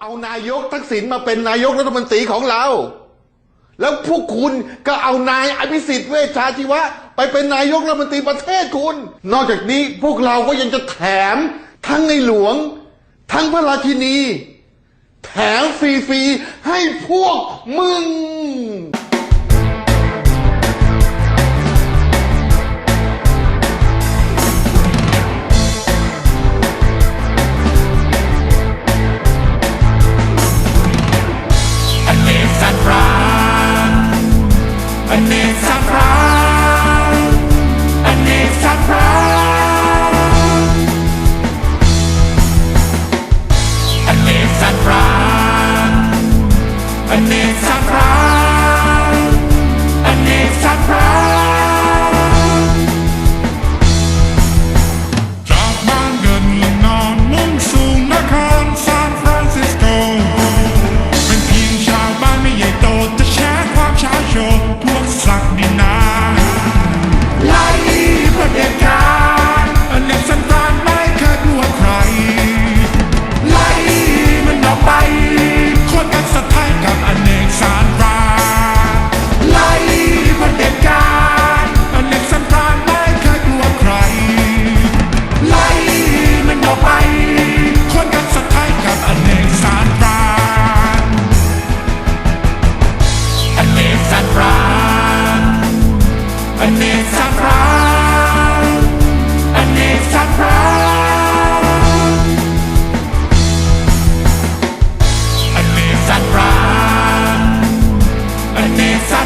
เอานายกทักษิณมาเป็นนายกรัฐมนตรีของเรา แล้วพวกคุณก็เอานายอภิสิทธิ์เวชชาชีวะ ไปเป็นนายกรัฐมนตรีประเทศคุณ นอกจากนี้พวกเราก็ยังจะแถมทั้งในหลวง ทั้งพระราชินี แถมฟรีๆให้พวกมึง começa